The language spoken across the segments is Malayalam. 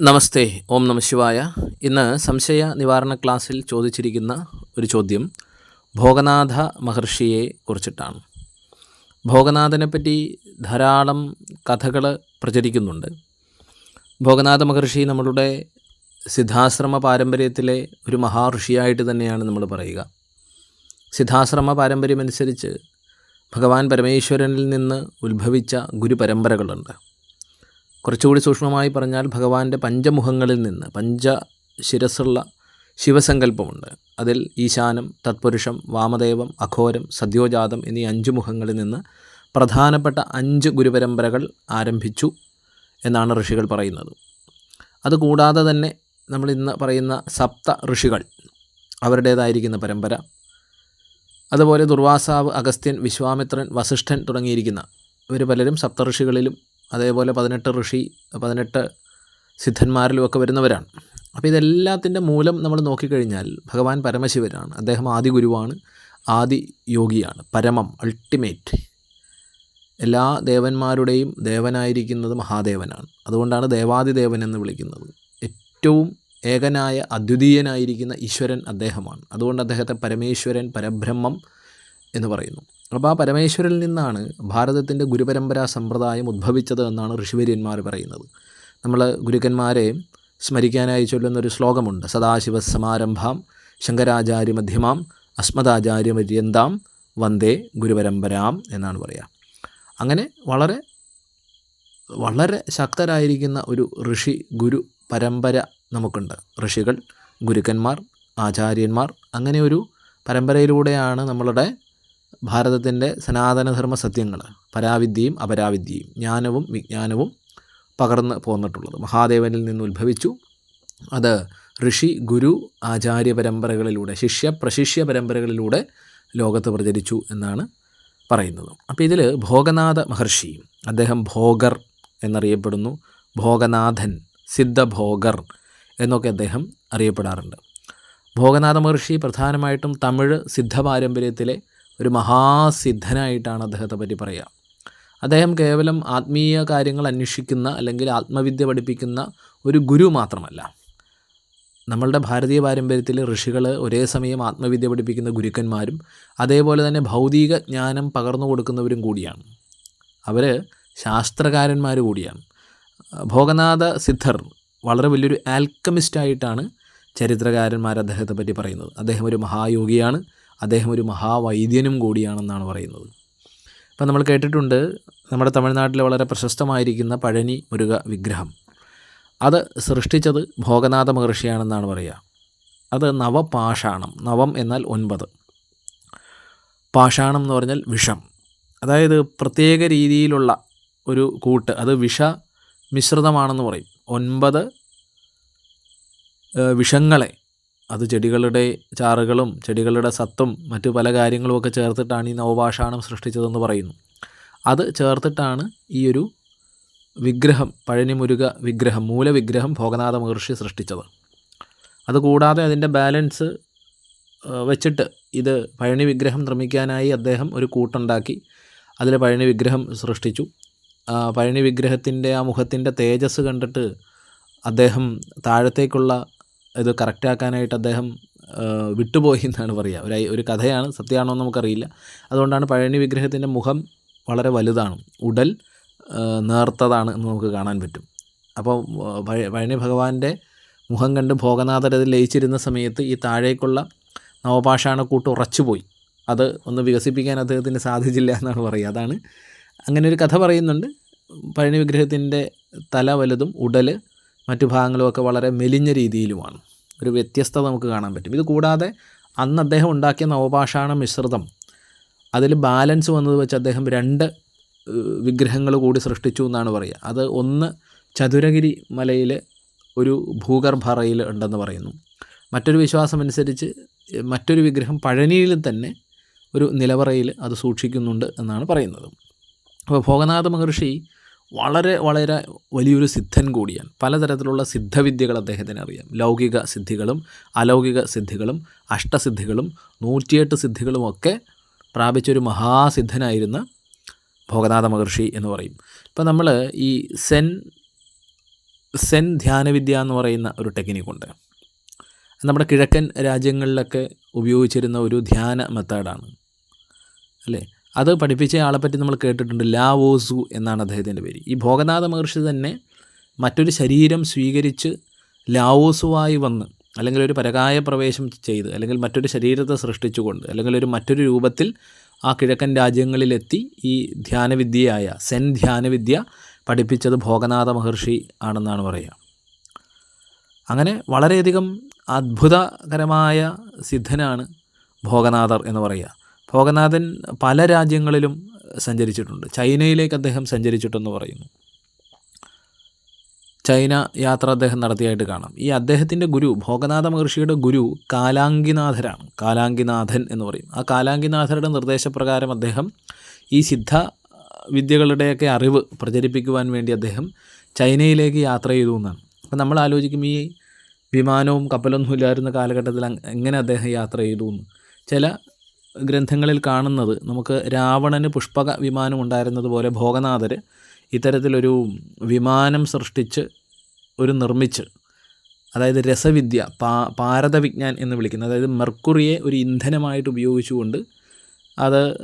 നമസ്തേ ഓം നമ ശിവായ. ഇന്ന് സംശയ നിവാരണ ക്ലാസ്സിൽ ചോദിച്ചിരിക്കുന്ന ഒരു ചോദ്യം ഭോഗനാഥ മഹർഷിയെ കുറിച്ചിട്ടാണ്. ഭോഗനാഥനെ പറ്റി ധാരാളം കഥകൾ പ്രചരിക്കുന്നുണ്ട്. ഭോഗനാഥ മഹർഷി നമ്മളുടെ സിദ്ധാശ്രമ പാരമ്പര്യത്തിലെ ഒരു മഹാഋഷിയായിട്ട് തന്നെയാണ് നമ്മൾ പറയുക. സിദ്ധാശ്രമ പാരമ്പര്യമനുസരിച്ച് ഭഗവാൻ പരമേശ്വരനിൽ നിന്ന് ഉത്ഭവിച്ച ഗുരുപരമ്പരകളുണ്ട്. കുറച്ചുകൂടി സൂക്ഷ്മമായി പറഞ്ഞാൽ ഭഗവാന്റെ പഞ്ചമുഖങ്ങളിൽ നിന്ന് പഞ്ച ശിരസുള്ള ശിവസങ്കല്പമുണ്ട്. അതിൽ ഈശാനം തത്പുരുഷം വാമദേവം അഘോരം സദ്യോജാതം എന്നീ അഞ്ച് മുഖങ്ങളിൽ നിന്ന് പ്രധാനപ്പെട്ട അഞ്ച് ഗുരുപരമ്പരകൾ ആരംഭിച്ചു എന്നാണ് ഋഷികൾ പറയുന്നത്. അതുകൂടാതെ തന്നെ നമ്മൾ ഇന്ന് പറയുന്ന സപ്ത ഋഷികൾ അവരുടേതായിരിക്കുന്ന പരമ്പര. അതുപോലെ ദുർവാസാവ് അഗസ്ത്യൻ വിശ്വാമിത്രൻ വസിഷ്ഠൻ തുടങ്ങിയിരിക്കുന്ന ഇവർ പലരും സപ്തഋഷികളിലും അതേപോലെ പതിനെട്ട് ഋഷി പതിനെട്ട് സിദ്ധന്മാരിലുമൊക്കെ വരുന്നവരാണ്. അപ്പോൾ ഇതെല്ലാത്തിന്റെ മൂലം നമ്മൾ നോക്കിക്കഴിഞ്ഞാൽ ഭഗവാൻ പരമശിവനാണ്. അദ്ദേഹം ആദി ഗുരുവാണ് ആദി യോഗിയാണ് പരമം അൾട്ടിമേറ്റ് എല്ലാ ദേവന്മാരുടെയും ദേവനായിരിക്കുന്നത് മഹാദേവനാണ്. അതുകൊണ്ടാണ് ദേവാദിദേവൻ എന്ന് വിളിക്കുന്നത്. ഏറ്റവും ഏകനായ അദ്വിതീയനായിരിക്കുന്ന ഈശ്വരൻ അദ്ദേഹമാണ്. അതുകൊണ്ട് അദ്ദേഹത്തെ പരമേശ്വരൻ പരബ്രഹ്മം എന്ന് പറയുന്നു. അപ്പോൾ ആ പരമേശ്വരിൽ നിന്നാണ് ഭാരതത്തിന്റെ ഗുരുപരമ്പരാ സമ്പ്രദായം ഉദ്ഭവിച്ചത് എന്നാണ് ഋഷിവര്യന്മാർ പറയുന്നത്. നമ്മൾ ഗുരുക്കന്മാരെ സ്മരിക്കാനായി ചൊല്ലുന്നൊരു ശ്ലോകമുണ്ട്. സദാശിവ സമാരംഭാം ശങ്കരാചാര്യ മധ്യമാം അസ്മദാചാര്യ പര്യന്താം വന്ദേ ഗുരുപരമ്പരാം എന്നാണ് പറയുക അങ്ങനെ വളരെ വളരെ ശക്തരായിരിക്കുന്ന ഒരു ഋഷി ഗുരു പരമ്പര നമുക്കുണ്ട്. ഋഷികൾ ഗുരുക്കന്മാർ ആചാര്യന്മാർ അങ്ങനെ ഒരു പരമ്പരയിലൂടെയാണ് നമ്മളുടെ ഭാരതത്തിന്റെ സനാതനധർമ്മ സത്യങ്ങൾ പരാവിദ്യയും അപരാവിദ്യയും ജ്ഞാനവും വിജ്ഞാനവും പകർന്ന് പോന്നിട്ടുള്ളത്. മഹാദേവനിൽ നിന്ന് ഉത്ഭവിച്ചു. അത് ഋഷി ഗുരു ആചാര്യ പരമ്പരകളിലൂടെ ശിഷ്യ പ്രശിഷ്യ പരമ്പരകളിലൂടെ ലോകത്ത് പ്രചരിച്ചു എന്നാണ് പറയുന്നത്. അപ്പോൾ ഇതിൽ ഭോഗനാഥ മഹർഷി അദ്ദേഹം ഭോഗർ എന്നറിയപ്പെടുന്നു. ഭോഗനാഥൻ സിദ്ധഭോഗർ എന്നൊക്കെ അദ്ദേഹം അറിയപ്പെടാറുണ്ട്. ഭോഗനാഥ മഹർഷി പ്രധാനമായിട്ടും തമിഴ് സിദ്ധ പാരമ്പര്യത്തിലെ ഒരു മഹാസിദ്ധനായിട്ടാണ് അദ്ദേഹത്തെ പറ്റി പറയുക. അദ്ദേഹം കേവലം ആത്മീയ കാര്യങ്ങൾ അന്വേഷിക്കുന്ന അല്ലെങ്കിൽ ആത്മവിദ്യ പഠിപ്പിക്കുന്ന ഒരു ഗുരു മാത്രമല്ല. നമ്മളുടെ ഭാരതീയ പാരമ്പര്യത്തിൽ ഋഷികൾ ഒരേ സമയം ആത്മവിദ്യ പഠിപ്പിക്കുന്ന ഗുരുക്കന്മാരും അതേപോലെ തന്നെ ഭൗതിക ജ്ഞാനം പകർന്നു കൊടുക്കുന്നവരും കൂടിയാണ്. അവർ ശാസ്ത്രകാരന്മാർ കൂടിയാണ്. ഭോഗനാഥ സിദ്ധർ വളരെ വലിയൊരു ആൽക്കമിസ്റ്റായിട്ടാണ് ചരിത്രകാരന്മാർ അദ്ദേഹത്തെ പറ്റി പറയുന്നത്. അദ്ദേഹം ഒരു മഹായോഗിയാണ്. അദ്ദേഹം ഒരു മഹാവൈദ്യനും കൂടിയാണെന്നാണ് പറയുന്നത്. ഇപ്പം നമ്മൾ കേട്ടിട്ടുണ്ട് നമ്മുടെ തമിഴ്നാട്ടിലെ വളരെ പ്രശസ്തമായിരിക്കുന്ന പഴനി മുരുക വിഗ്രഹം. അത് സൃഷ്ടിച്ചത് ഭോഗനാഥ മഹർഷിയാണെന്നാണ് പറയുക. അത് നവപാഷാണം നവം എന്നാൽ ഒൻപത്. പാഷാണം എന്ന് പറഞ്ഞാൽ വിഷം. അതായത് പ്രത്യേക രീതിയിലുള്ള ഒരു കൂട്ട് അത് വിഷ മിശ്രിതമാണെന്ന് പറയും. ഒൻപത് വിഷങ്ങളെ അത് ചെടികളുടെ ചാറുകളും ചെടികളുടെ സത്തും മറ്റു പല കാര്യങ്ങളുമൊക്കെ ചേർത്തിട്ടാണ് ഈ നവഭാഷാണം സൃഷ്ടിച്ചതെന്ന് പറയുന്നു. അത് ചേർത്തിട്ടാണ് ഈ ഒരു വിഗ്രഹം പഴനിമുരുക വിഗ്രഹം മൂലവിഗ്രഹം ഭോഗനാഥ മഹർഷി സൃഷ്ടിച്ചത്. അതുകൂടാതെ അതിന്റെ ബാലൻസ് വെച്ചിട്ട് ഇത് പഴനി വിഗ്രഹം നിർമ്മിക്കാനായി അദ്ദേഹം ഒരു കൂട്ടുണ്ടാക്കി. അതിൽ പഴനി വിഗ്രഹം സൃഷ്ടിച്ചു. പഴനി വിഗ്രഹത്തിന്റെ ആ മുഖത്തിന്റെ തേജസ് കണ്ടിട്ട് അദ്ദേഹം താഴത്തേക്കുള്ള ഇത് കറക്റ്റാക്കാനായിട്ട് അദ്ദേഹം വിട്ടുപോയി എന്നാണ് പറയുക. ഒരു ഒരു കഥയാണ് സത്യമാണോ എന്ന് നമുക്കറിയില്ല. അതുകൊണ്ടാണ് പഴനി വിഗ്രഹത്തിന്റെ മുഖം വളരെ വലുതാണ്. ഉടൽ നേർത്തതാണ് എന്ന് നമുക്ക് കാണാൻ പറ്റും. അപ്പോൾ പഴനി ഭഗവാന്റെ മുഖം കണ്ട് ഭോഗനാഥരത് ലയിച്ചിരുന്ന സമയത്ത് ഈ താഴേക്കുള്ള നവപാഷാണക്കൂട്ട് ഉറച്ചുപോയി. അത് ഒന്ന് വികസിപ്പിക്കാൻ അദ്ദേഹത്തിന് സാധിച്ചില്ല എന്നാണ് പറയുക. അതാണ് അങ്ങനെ ഒരു കഥ പറയുന്നുണ്ട്. പഴനി വിഗ്രഹത്തിന്റെ തല വലുതും ഉടൽ മറ്റു ഭാഗങ്ങളുമൊക്കെ വളരെ മെലിഞ്ഞ രീതിയിലുമാണ്. ഒരു വ്യത്യസ്തത നമുക്ക് കാണാൻ പറ്റും. ഇത് കൂടാതെ അന്ന് അദ്ദേഹം ഉണ്ടാക്കിയ നവപാഷാണ മിശ്രിതം. അതിൽ ബാലൻസ് വന്നത് വെച്ച് അദ്ദേഹം രണ്ട് വിഗ്രഹങ്ങൾ കൂടി സൃഷ്ടിച്ചു എന്നാണ് പറയുക. അത് ഒന്ന് ചതുരഗിരി മലയിൽ ഒരു ഭൂഗർഭറയിൽ ഉണ്ടെന്ന് പറയുന്നു. മറ്റൊരു വിശ്വാസമനുസരിച്ച് മറ്റൊരു വിഗ്രഹം പഴനിയിൽ തന്നെ ഒരു നിലവറയിൽ അത് സൂക്ഷിക്കുന്നുണ്ട് എന്നാണ് പറയുന്നത്. അപ്പോൾ ഭോഗനാഥ മഹർഷി വളരെ വളരെ വലിയൊരു സിദ്ധൻ കൂടിയാണ്. പലതരത്തിലുള്ള സിദ്ധവിദ്യകൾ അദ്ദേഹത്തിന് അറിയാം. ലൗകിക സിദ്ധികളും അലൗകിക സിദ്ധികളും അഷ്ടസിദ്ധികളും നൂറ്റിയെട്ട് സിദ്ധികളുമൊക്കെ പ്രാപിച്ചൊരു മഹാസിദ്ധനായിരുന്ന ഭോഗനാഥ മഹർഷി എന്ന് പറയും. ഇപ്പം നമ്മൾ ഈ സെൻ സെൻ ധ്യാനവിദ്യ എന്ന് പറയുന്ന ഒരു ടെക്നിക്കുണ്ട് നമ്മുടെ കിഴക്കൻ രാജ്യങ്ങളിലൊക്കെ ഉപയോഗിച്ചിരുന്ന ഒരു ധ്യാന മെത്തേഡാണ്. അല്ലേ? അത് പഠിപ്പിച്ച ആളെപ്പറ്റി പറ്റി നമ്മൾ കേട്ടിട്ടുണ്ട്. ലാവോസു എന്നാണ് അദ്ദേഹത്തിന്റെ പേര്. ഈ ഭോഗനാഥ മഹർഷി തന്നെ മറ്റൊരു ശരീരം സ്വീകരിച്ച് ലാവോസുവായി വന്ന് അല്ലെങ്കിൽ ഒരു പരകായ പ്രവേശം ചെയ്ത് അല്ലെങ്കിൽ മറ്റൊരു ശരീരത്തെ സൃഷ്ടിച്ചുകൊണ്ട് അല്ലെങ്കിൽ ഒരു മറ്റൊരു രൂപത്തിൽ ആ കിഴക്കൻ രാജ്യങ്ങളിലെത്തി ഈ ധ്യാനവിദ്യയായ സെൻ ധ്യാനവിദ്യ പഠിപ്പിച്ചത് ഭോഗനാഥ മഹർഷി ആണെന്നാണ് പറയുക. അങ്ങനെ വളരെയധികം അത്ഭുതകരമായ സിദ്ധനാണ് ഭോഗനാഥർ എന്ന് പറയുക. ഭോഗനാഥൻ പല രാജ്യങ്ങളിലും സഞ്ചരിച്ചിട്ടുണ്ട്. ചൈനയിലേക്ക് അദ്ദേഹം സഞ്ചരിച്ചിട്ടെന്ന് പറയുന്നു. ചൈന യാത്ര അദ്ദേഹം നടത്തിയായിട്ട് കാണാം. ഈ അദ്ദേഹത്തിന്റെ ഗുരു ഭോഗനാഥ മഹർഷിയുടെ ഗുരു കാലാങ്കിനാഥരാണ്. കാലാങ്കിനാഥൻ എന്ന് പറയും. ആ കാലാങ്കിനാഥരുടെ നിർദ്ദേശപ്രകാരം അദ്ദേഹം ഈ സിദ്ധ വിദ്യകളുടെയൊക്കെ അറിവ് പ്രചരിപ്പിക്കുവാൻ വേണ്ടി അദ്ദേഹം ചൈനയിലേക്ക് യാത്ര ചെയ്തു എന്നാണ്. അപ്പം നമ്മൾ ആലോചിക്കും ഈ വിമാനവും കപ്പലൊന്നും ഇല്ലായിരുന്ന കാലഘട്ടത്തിൽ എങ്ങനെ അദ്ദേഹം യാത്ര ചെയ്തു എന്ന്. ചില ഗ്രന്ഥങ്ങളിൽ കാണുന്നത് നമുക്ക് രാവണന് പുഷ്പക വിമാനം ഉണ്ടായിരുന്നതുപോലെ ഭോഗനാഥർ ഇത്തരത്തിലൊരു വിമാനം സൃഷ്ടിച്ച് ഒരു നിർമ്മിച്ച് അതായത് രസവിദ്യ പാ പാരതവിജ്ഞാൻ എന്ന് വിളിക്കുന്നത് അതായത് മെർക്കുറിയെ ഒരു ഇന്ധനമായിട്ട് ഉപയോഗിച്ചുകൊണ്ട് അത്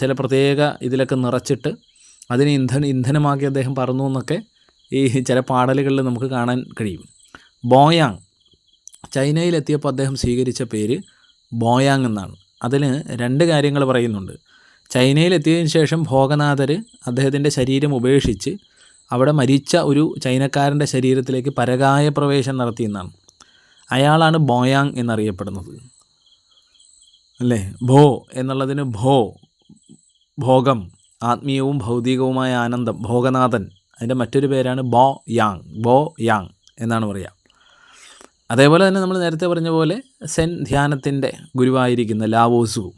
ചില പ്രത്യേക ഇതിലൊക്കെ നിറച്ചിട്ട് അതിനെ ഇന്ധന ഇന്ധനമാക്കി അദ്ദേഹം പറന്നു എന്നൊക്കെ ഈ ചില പാടലുകളിൽ നമുക്ക് കാണാൻ കഴിയും. ബോയാങ് ചൈനയിലെത്തിയപ്പോൾ അദ്ദേഹം സ്വീകരിച്ച പേര് ബോയാങ് എന്നാണ്. അതിന് രണ്ട് കാര്യങ്ങൾ പറയുന്നുണ്ട്. ചൈനയിലെത്തിയതിനു ശേഷം ഭോഗനാഥർ അദ്ദേഹത്തിന്റെ ശരീരം ഉപേക്ഷിച്ച് അവിടെ മരിച്ച ഒരു ചൈനക്കാരന്റെ ശരീരത്തിലേക്ക് പരകായ പ്രവേശം നടത്തിയെന്നാണ് അയാളാണ് ബോയാങ് എന്നറിയപ്പെടുന്നത്. അല്ലേ? ഭോ എന്നുള്ളതിന് ഭോ ഭോഗം ആത്മീയവും ഭൗതികവുമായ ആനന്ദം ഭോഗനാഥൻ. അതിന്റെ മറ്റൊരു പേരാണ് ബോ യാങ് ബോ യാങ് എന്നാണ് പറയുക അതേപോലെ തന്നെ നമ്മൾ നേരത്തെ പറഞ്ഞ പോലെ സെൻ ധ്യാനത്തിന്റെ ഗുരുവായിരിക്കുന്ന ലാവോസു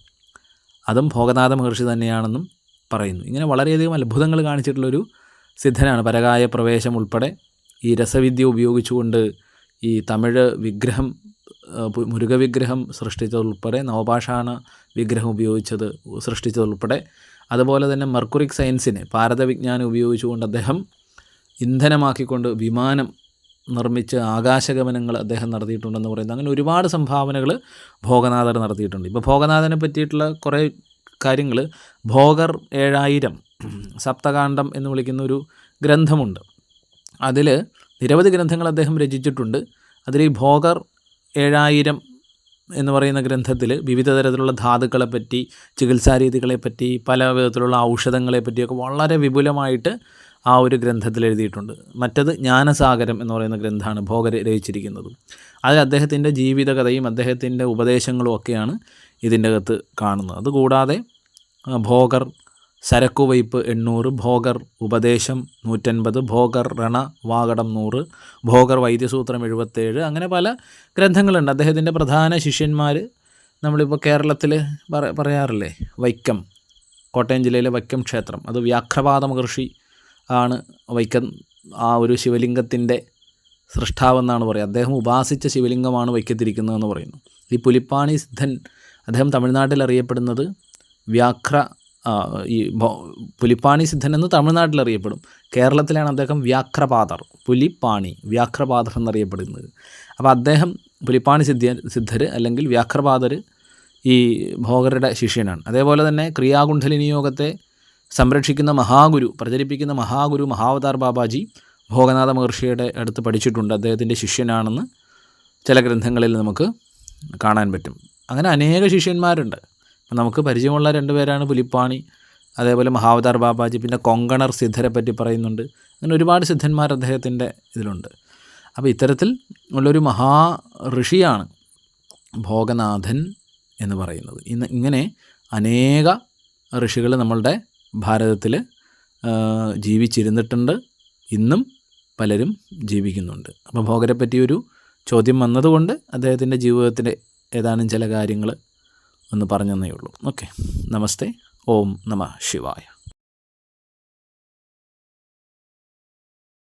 അതും ഭോഗനാഥ മഹർഷി തന്നെയാണെന്നും പറയുന്നു. ഇങ്ങനെ വളരെയധികം അത്ഭുതങ്ങൾ കാണിച്ചിട്ടുള്ളൊരു സിദ്ധനാണ്. പരകായ പ്രവേശം ഉൾപ്പെടെ ഈ രസവിദ്യ ഉപയോഗിച്ചുകൊണ്ട് ഈ തമിഴ് വിഗ്രഹം മുരുകവിഗ്രഹം സൃഷ്ടിച്ചതുൾപ്പെടെ നവപാഷാണ വിഗ്രഹം ഉപയോഗിച്ചത് സൃഷ്ടിച്ചതുൾപ്പെടെ അതുപോലെ തന്നെ മർക്കുറിക് സയൻസിനെ ഭാരതവിജ്ഞാനം ഉപയോഗിച്ചുകൊണ്ട് അദ്ദേഹം ഇന്ധനമാക്കിക്കൊണ്ട് വിമാനം നിർമ്മിച്ച് ആകാശഗമനങ്ങൾ അദ്ദേഹം നടത്തിയിട്ടുണ്ടെന്ന് പറയുന്നത്. അങ്ങനെ ഒരുപാട് സംഭാവനകൾ ഭോഗനാഥർ നടത്തിയിട്ടുണ്ട്. ഇപ്പോൾ ഭോഗനാഥനെ പറ്റിയിട്ടുള്ള കുറേ കാര്യങ്ങൾ ഭോഗർ ഏഴായിരം സപ്തകാന്ഡം എന്ന് വിളിക്കുന്ന ഒരു ഗ്രന്ഥമുണ്ട്. അതിൽ നിരവധി ഗ്രന്ഥങ്ങൾ അദ്ദേഹം രചിച്ചിട്ടുണ്ട്. അതിൽ ഈ ഭോഗർ ഏഴായിരം എന്ന് പറയുന്ന ഗ്രന്ഥത്തിൽ വിവിധ തരത്തിലുള്ള ധാതുക്കളെപ്പറ്റി ചികിത്സാരീതികളെപ്പറ്റി പല വിധത്തിലുള്ള ഔഷധങ്ങളെപ്പറ്റിയൊക്കെ വളരെ വിപുലമായിട്ട് ആ ഒരു ഗ്രന്ഥത്തിൽ എഴുതിയിട്ടുണ്ട്. മറ്റത് ജ്ഞാനസാഗരം എന്ന് പറയുന്ന ഗ്രന്ഥമാണ് ഭോഗർ രചിച്ചിരിക്കുന്നത്. അതിൽ അദ്ദേഹത്തിന്റെ ജീവിതകഥയും അദ്ദേഹത്തിന്റെ ഉപദേശങ്ങളും ഒക്കെയാണ് ഇതിന്റെ അകത്ത് കാണുന്നത്. അതുകൂടാതെ ഭോഗർ സരക്കുവയ്പ് എണ്ണൂറ് ഭോഗർ ഉപദേശം നൂറ്റൻപത് ഭോഗർ രണ വാകടം നൂറ് ഭോഗർ വൈദ്യസൂത്രം എഴുപത്തേഴ് അങ്ങനെ പല ഗ്രന്ഥങ്ങളുണ്ട്. അദ്ദേഹത്തിന്റെ പ്രധാന ശിഷ്യന്മാർ നമ്മളിപ്പോൾ കേരളത്തിൽ പറയാറില്ലേ? വൈക്കം കോട്ടയം ജില്ലയിലെ വൈക്കം ക്ഷേത്രം. അത് വ്യാഘ്രപാദ മഹർഷി ആണ് വൈക്കം ആ ഒരു ശിവലിംഗത്തിന്റെ സൃഷ്ടാവെന്നാണ് പറയുക. അദ്ദേഹം ഉപാസിച്ച ശിവലിംഗമാണ് വൈക്കത്തിരിക്കുന്നതെന്ന് പറയുന്നു. ഈ പുലിപ്പാണി സിദ്ധൻ അദ്ദേഹം തമിഴ്നാട്ടിൽ അറിയപ്പെടുന്നത് വ്യാഘ്ര ഈ പുലിപ്പാണി സിദ്ധൻ എന്ന് തമിഴ്നാട്ടിൽ അറിയപ്പെടും. കേരളത്തിലാണ് അദ്ദേഹം വ്യാഘ്രപാതർ പുലിപ്പാണി വ്യാഘ്രപാതർ എന്നറിയപ്പെടുന്നത്. അപ്പോൾ അദ്ദേഹം പുലിപ്പാണി സിദ്ധ സിദ്ധർ അല്ലെങ്കിൽ വ്യാഘ്രപാതർ ഈ ഭോഗരുടെ ശിഷ്യനാണ്. അതേപോലെ തന്നെ ക്രിയാകുണ്ഠലിനി യോഗത്തെ സംരക്ഷിക്കുന്ന മഹാഗുരു പ്രചരിപ്പിക്കുന്ന മഹാഗുരു മഹാവതാർ ബാബാജി ഭോഗനാഥ മഹർഷിയുടെ അടുത്ത് പഠിച്ചിട്ടുണ്ട്. അദ്ദേഹത്തിന്റെ ശിഷ്യനാണെന്ന് ചില ഗ്രന്ഥങ്ങളിൽ നമുക്ക് കാണാൻ പറ്റും. അങ്ങനെ അനേക ശിഷ്യന്മാരുണ്ട്. നമുക്ക് പരിചയമുള്ള രണ്ടുപേരാണ് പുലിപ്പാണി അതേപോലെ മഹാവതാർ ബാബാജി പിന്നെ കൊങ്കണർ സിദ്ധരെ പറ്റി പറയുന്നുണ്ട്. അങ്ങനെ ഒരുപാട് സിദ്ധന്മാർ അദ്ദേഹത്തിന്റെ ഇതിലുണ്ട്. അപ്പോൾ ഇത്തരത്തിൽ ഉള്ളൊരു മഹാ ഋഷിയാണ് ഭോഗനാഥൻ എന്ന് പറയുന്നത്. ഇന്ന് ഇങ്ങനെ അനേക ഋഷികൾ നമ്മളുടെ ഭാരതത്തിൽ ജീവിച്ചിരുന്നിട്ടുണ്ട്. ഇന്നും പലരും ജീവിക്കുന്നുണ്ട്. അപ്പോൾ ഭോഗരെ പറ്റിയൊരു ചോദ്യം വന്നതുകൊണ്ട് അദ്ദേഹത്തിന്റെ ജീവിതത്തിന്റെ ഏതാനും ചില കാര്യങ്ങൾ ഒന്ന് പറഞ്ഞെന്നേ ഉള്ളൂ. ഓക്കെ. നമസ്തേ. ഓം നമ ശിവായ.